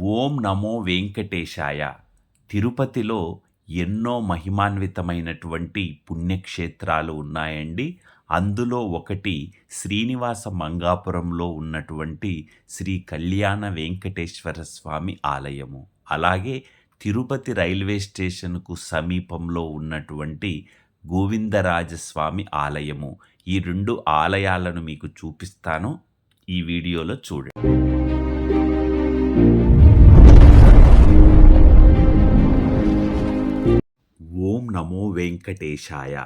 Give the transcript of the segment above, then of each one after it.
ఓం నమో వెంకటేశాయ. తిరుపతిలో ఎన్నో మహిమాన్వితమైనటువంటి పుణ్యక్షేత్రాలు ఉన్నాయండి. అందులో ఒకటి శ్రీనివాస మంగాపురంలో ఉన్నటువంటి శ్రీ కళ్యాణ వెంకటేశ్వర స్వామి ఆలయము. అలాగే తిరుపతి రైల్వే స్టేషన్కు సమీపంలో ఉన్నటువంటి గోవిందరాజస్వామి ఆలయము. ఈ రెండు ఆలయాలను మీకు చూపిస్తాను. ఈ వీడియోలో చూడండి. నమో వెంకటేశాయ.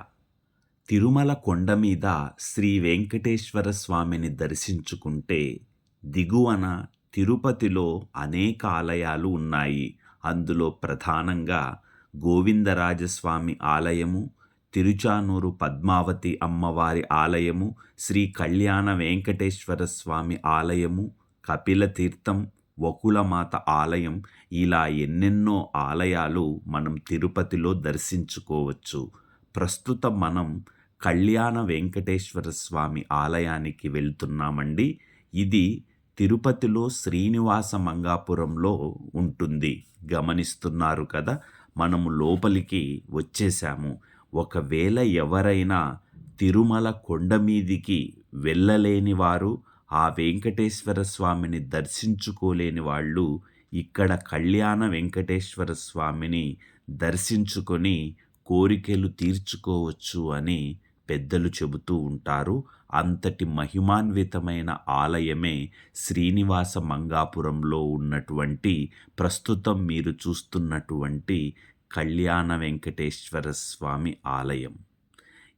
తిరుమల కొండ మీద శ్రీ వెంకటేశ్వర స్వామిని దర్శించుకుంటే దిగువన తిరుపతిలో అనేక ఆలయాలు ఉన్నాయి. అందులో ప్రధానంగా గోవిందరాజస్వామి ఆలయము తిరుచానూరు పద్మావతి అమ్మవారి ఆలయము శ్రీ కళ్యాణ వెంకటేశ్వర స్వామి ఆలయము కపిలతీర్థం వకులమాత ఆలయం ఇలా ఎన్నెన్నో ఆలయాలు మనం తిరుపతిలో దర్శించుకోవచ్చు. ప్రస్తుతం మనం కళ్యాణ వెంకటేశ్వర స్వామి ఆలయానికి వెళ్తున్నామండి. ఇది తిరుపతిలో శ్రీనివాస మంగాపురంలో ఉంటుంది. గమనిస్తున్నారు కదా మనము లోపలికి వచ్చేసాము. ఒకవేళ ఎవరైనా తిరుమల కొండ మీదికి వెళ్ళలేని వారు ఆ వెంకటేశ్వర స్వామిని దర్శించుకోలేని వాళ్ళు ఇక్కడ కళ్యాణ వెంకటేశ్వర స్వామిని దర్శించుకొని కోరికలు తీర్చుకోవచ్చు అని పెద్దలు చెబుతూ ఉంటారు. అంతటి మహిమాన్వితమైన ఆలయమే శ్రీనివాస మంగాపురంలో ఉన్నటువంటి ప్రస్తుతం మీరు చూస్తున్నటువంటి కళ్యాణ వెంకటేశ్వర స్వామి ఆలయం.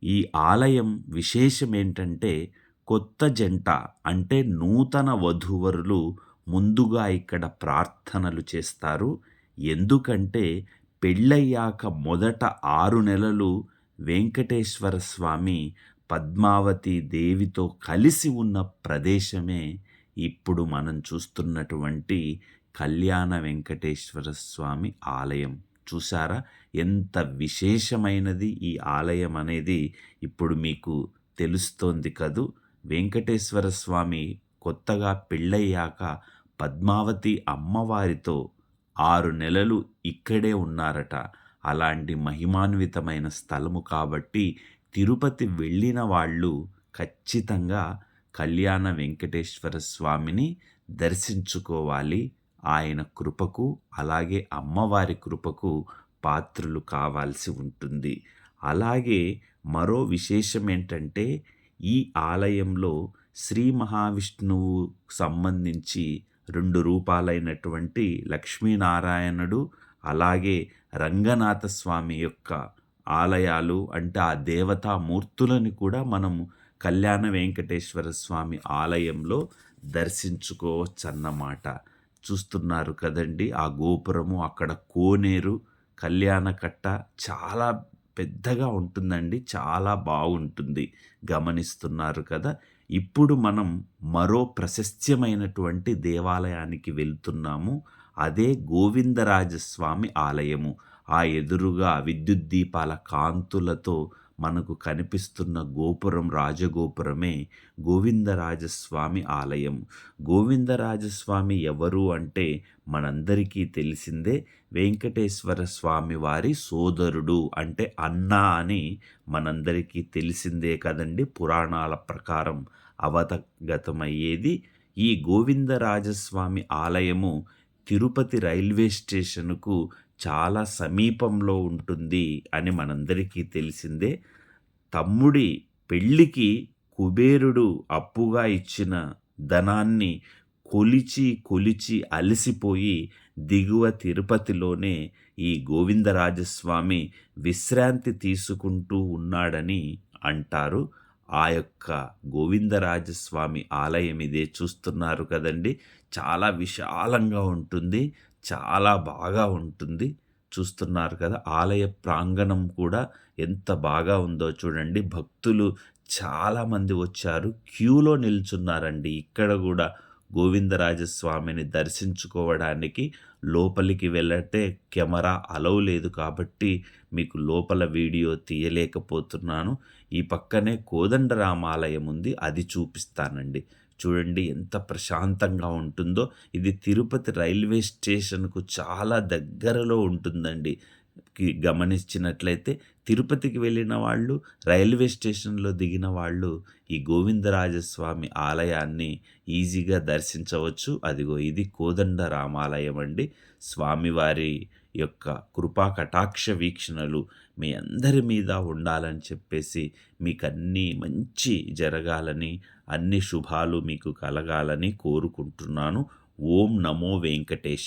ఈ ఆలయం విశేషం ఏంటంటే కొత్త జంట అంటే నూతన వధూవరులు ముందుగా ఇక్కడ ప్రార్థనలు చేస్తారు. ఎందుకంటే పెళ్ళయ్యాక మొదట ఆరు నెలలు వెంకటేశ్వర స్వామి పద్మావతి దేవితో కలిసి ఉన్న ప్రదేశమే ఇప్పుడు మనం చూస్తున్నటువంటి కళ్యాణ వెంకటేశ్వర స్వామి ఆలయం. చూసారా ఎంత విశేషమైనది ఈ ఆలయం అనేది ఇప్పుడు మీకు తెలుస్తోంది కదూ. వెంకటేశ్వర స్వామి కొత్తగా పెళ్ళయ్యాక పద్మావతి అమ్మవారితో ఆరు నెలలు ఇక్కడే ఉన్నారట. అలాంటి మహిమాన్వితమైన స్థలము కాబట్టి తిరుపతి వెళ్ళిన వాళ్ళు ఖచ్చితంగా కళ్యాణ వెంకటేశ్వర స్వామిని దర్శించుకోవాలి. ఆయన కృపకు అలాగే అమ్మవారి కృపకు పాత్రులు కావాల్సి ఉంటుంది. అలాగే మరో విశేషం ఏంటంటే ఈ ఆలయంలో శ్రీ మహావిష్ణువు సంబంధించి రెండు రూపాలైనటువంటి లక్ష్మీనారాయణుడు అలాగే రంగనాథ స్వామి యొక్క ఆలయాలు అంటే ఆ దేవతా మూర్తులను కూడా మనము కళ్యాణ వెంకటేశ్వర స్వామి ఆలయంలో దర్శించుకోవచ్చన్నమాట. చూస్తున్నారు కదండి ఆ గోపురము అక్కడ కోనేరు కళ్యాణ కట్ట చాలా పెద్దగా ఉంటుందండి. చాలా బాగుంటుంది. గమనిస్తున్నారు కదా. ఇప్పుడు మనం మరో ప్రశస్త్యమైనటువంటి దేవాలయానికి వెళ్తున్నాము. అదే గోవిందరాజస్వామి ఆలయము. ఆ ఎదురుగా విద్యుత్ దీపాల కాంతులతో మనకు కనిపిస్తున్న గోపురం రాజగోపురమే గోవిందరాజస్వామి ఆలయం. గోవిందరాజస్వామి ఎవరు అంటే మనందరికీ తెలిసిందే వెంకటేశ్వర స్వామి వారి సోదరుడు అంటే అన్న అని మనందరికీ తెలిసిందే కదండి పురాణాల ప్రకారం అవతగతమయ్యేది. ఈ గోవిందరాజస్వామి ఆలయము తిరుపతి రైల్వే స్టేషన్కు చాలా సమీపంలో ఉంటుంది అని మనందరికీ తెలిసిందే. తమ్ముడి పెళ్ళికి కుబేరుడు అప్పుగా ఇచ్చిన ధనాన్ని కొలిచి కొలిచి అలసిపోయి దిగువ తిరుపతిలోనే ఈ గోవిందరాజస్వామి విశ్రాంతి తీసుకుంటూ ఉన్నాడని అంటారు. ఆ యొక్క గోవిందరాజస్వామి ఆలయం ఇదే చూస్తున్నారు కదండి. చాలా విశాలంగా ఉంటుంది. చాలా బాగా ఉంటుంది. చూస్తున్నారు కదా ఆలయ ప్రాంగణం కూడా ఎంత బాగా ఉందో చూడండి. భక్తులు చాలామంది వచ్చారు. క్యూలో నిల్చున్నారండి. ఇక్కడ కూడా గోవిందరాజస్వామిని దర్శించుకోవడానికి లోపలికి వెళ్ళటే కెమెరా అలవ్ లేదు కాబట్టి మీకు లోపల వీడియో తీయలేకపోతున్నాను. ఈ పక్కనే కోదండరామాలయం ఉంది అది చూపిస్తానండి. చూడండి ఎంత ప్రశాంతంగా ఉంటుందో. ఇది తిరుపతి రైల్వే స్టేషన్కు చాలా దగ్గరలో ఉంటుందండి. కి గమనించినట్లయితే తిరుపతికి వెళ్ళిన వాళ్ళు రైల్వే స్టేషన్లో దిగిన వాళ్ళు ఈ గోవిందరాజస్వామి ఆలయాన్ని ఈజీగా దర్శించవచ్చు. అదిగో ఇది కోదండ రామాలయం అండి. స్వామివారి యొక్క కృపా కటాక్ష వీక్షణలు మీ అందరి మీద ఉండాలని చెప్పేసి మీకు అన్నీ మంచి జరగాలని అన్ని శుభాలు మీకు కలగాలని కోరుకుంటున్నాను. ఓం నమో వెంకటేశ